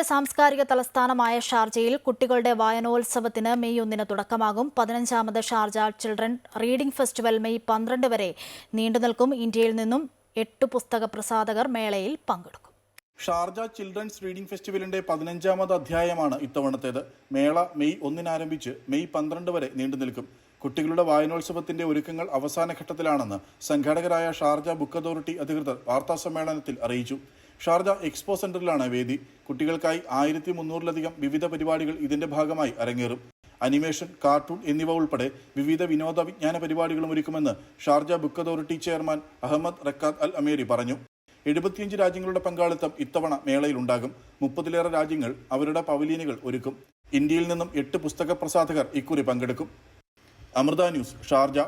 ഇന്ത്യയുടെ സാംസ്കാരിക തലസ്ഥാനമായ ഷാർജയിൽ കുട്ടികളുടെ വായനോത്സവത്തിന് മെയ് ഒന്നിന് തുടക്കമാകും. പതിനഞ്ചാമത് Sharjah children reading festival May പന്ത്രണ്ട് വരെ നീണ്ടുനിൽക്കും ഇന്ത്യയിൽ നിന്നും എട്ട് പുസ്തക പ്രസാധകർ മേളയിൽ പങ്കെടുക്കും. ഷാർജ ചിൽഡ്രൻസ് റീഡിംഗ് ഫെസ്റ്റിവലിന്റെ പതിനഞ്ചാമത് അധ്യായമാണ് ഇത്തവണത്തേത്. മേള മെയ് ഒന്നിന് ആരംഭിച്ച് മെയ് പന്ത്രണ്ട് വരെ നീണ്ടു നിൽക്കും. കുട്ടികളുടെ വായനോത്സവത്തിന്റെ ഒരുക്കങ്ങൾ അവസാന ഘട്ടത്തിലാണെന്ന് സംഘാടകരായ ഷാർജ ബുക്ക് അതോറിറ്റി അധികൃതർ വാർത്താസമ്മേളനത്തിൽ അറിയിച്ചു. ഷാർജ എക്സ്പോ സെന്ററിലാണ് വേദി. കുട്ടികൾക്കായി ആയിരത്തി മുന്നൂറിലധികം വിവിധ പരിപാടികൾ ഇതിന്റെ ഭാഗമായി അരങ്ങേറും. അനിമേഷൻ കാർട്ടൂൺ എന്നിവ ഉൾപ്പെടെ വിവിധ വിനോദ വിജ്ഞാന പരിപാടികളും ഒരുക്കുമെന്ന് Sharjah book authority chairman Ahmed Rakkad Al Ameri പറഞ്ഞു. എഴുപത്തിയഞ്ച് രാജ്യങ്ങളുടെ പങ്കാളിത്തം ഇത്തവണ മേളയിലുണ്ടാകും മുപ്പതിലേറെ രാജ്യങ്ങൾ അവരുടെ പവലിയനുകൾ ഒരുക്കും. ഇന്ത്യയിൽ നിന്നും എട്ട് പുസ്തക പ്രസാധകർ ഇക്കുറി പങ്കെടുക്കും. Amrita news Sharjah.